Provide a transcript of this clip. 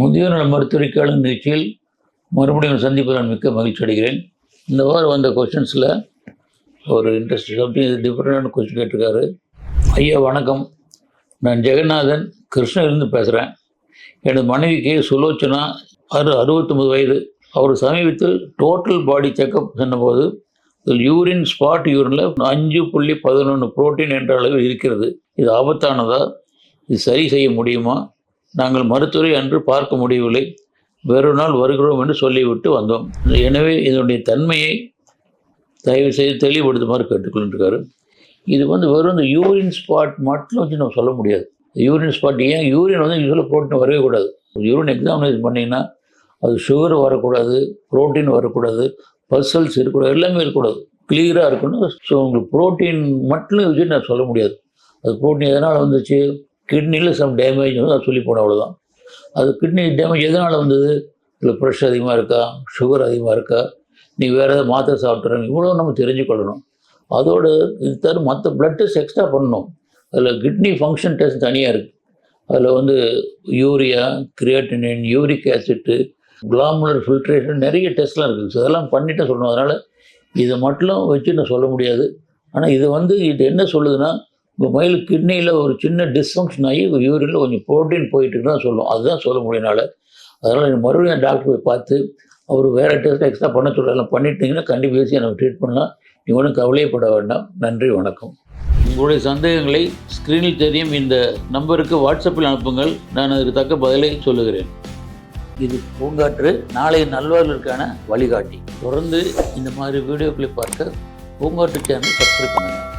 முதியோர் நல மருத்துவரிக்காளர் நிகழ்ச்சியில் மறுபடியும் சந்திப்பதில் மிக்க மகிழ்ச்சி அடைகிறேன். இந்த வாரம் வந்த கொஸ்டின்ஸில் ஒரு இன்ட்ரெஸ்ட் சம்திங் டிஃப்ரெண்டான கொஸ்டின் கேட்டிருக்காரு. ஐயா வணக்கம். நான் ஜெகநாதன் கிருஷ்ணகிரிந்து பேசுகிறேன் எனது மனைவிக்கு சுலோச்சனா அறு அறுபத்தொம்பது வயது. அவர் சமீபத்தில் டோட்டல் பாடி செக்கப் சொன்னபோது இதில் யூரின் ஸ்பாட் யூரினில் அஞ்சு புள்ளி பதினொன்று புரோட்டீன் என்ற அளவில் இருக்கிறது. இது ஆபத்தானதா? இது சரி செய்ய முடியுமா? நாங்கள் மருத்துவரை அன்று பார்க்க முடியவில்லை. வேறொரு நாள் வருகிறோம் என்று சொல்லிவிட்டு வந்தோம். எனவே இதனுடைய தன்மையை தயவு செய்து தெளிவுபடுத்துமாறு கேட்டுக்கொண்டிருக்காரு இது வந்து வெறும் இந்த யூரின் ஸ்பாட் மட்டும் வச்சு நம்ம சொல்ல முடியாது. யூரின் ஸ்பாட் ஏன்? யூரின் வந்து யூஸ்வலாக ப்ரோட்டீன் வரவே கூடாது. யூரின் எக்ஸாமினேஷன் பண்ணிங்கன்னா அது சுகர் வரக்கூடாது புரோட்டீன் வரக்கூடாது பசல்ஸ் இருக்கக்கூடாது எல்லாமே இருக்கக்கூடாது. கிளியராக இருக்கணும். ஸோ உங்களுக்கு புரோட்டீன் மட்டும் வச்சு நான் சொல்ல முடியாது. அது ப்ரோட்டீன் எதனால் வந்துச்சு? கிட்னியில் சம் டேமேஜ் வந்து அது சொல்லி போன அவ்வளோதான் அது கிட்னி டேமேஜ் எதனால் வந்தது? இல்லை ப்ரெஷர் அதிகமாக இருக்கா? சுகர் அதிகமாக இருக்கா? நீ வேறு ஏதாவது மாத்திரை சாப்பிட்றேன் இவ்வளோ நம்ம தெரிஞ்சுக்கொள்ளணும். அதோடு இது தவிர மற்ற பிளட் டெஸ்ட் எக்ஸ்ட்ரா பண்ணணும். அதில் கிட்னி ஃபங்க்ஷன் டெஸ்ட் தனியாக இருக்குது அதில் வந்து urea creatinine uric acid glomerular filtration நிறைய டெஸ்ட்லாம் இருக்குது. ஸோ அதெல்லாம் பண்ணிட்டு சொல்லணும். அதனால் இதை மட்டும் வச்சு நான் சொல்ல முடியாது. ஆனால் இது வந்து இது என்ன சொல்லுதுன்னா உங்கள் மயில் கிட்னியில் ஒரு சின்ன டிஸ்ஃபங்க்ஷன் ஆகி யூரினில் கொஞ்சம் ப்ரோட்டீன் போயிட்டு தான் சொல்லும். அதுதான் சொல்ல முடியனால அதனால் மறுபடியும் டாக்டர் போய் பார்த்து அவர் வேறு டெஸ்ட் எக்ஸ்ட்ரா பண்ண சொல்லலாம் பண்ணிட்டீங்கன்னா கண்டிப்பாக ஈஸியாக நம்ம ட்ரீட் பண்ணலாம். நீங்கள் ஒன்றும் கவலையப்பட வேண்டாம். நன்றி வணக்கம். உங்களுடைய சந்தேகங்களை ஸ்க்ரீனில் தெரியும். இந்த நம்பருக்கு வாட்ஸ்அப்பில் அனுப்புங்கள். நான் அதற்கு தக்க பதிலை சொல்லுகிறேன். இது பூங்காற்று நாளைய நல்வாழ்வுக்கான வழிகாட்டி. தொடர்ந்து இந்த மாதிரி வீடியோக்களை பார்க்க பூங்காற்று சேனல் சப்ஸ்கிரைப் பண்ணுங்கள்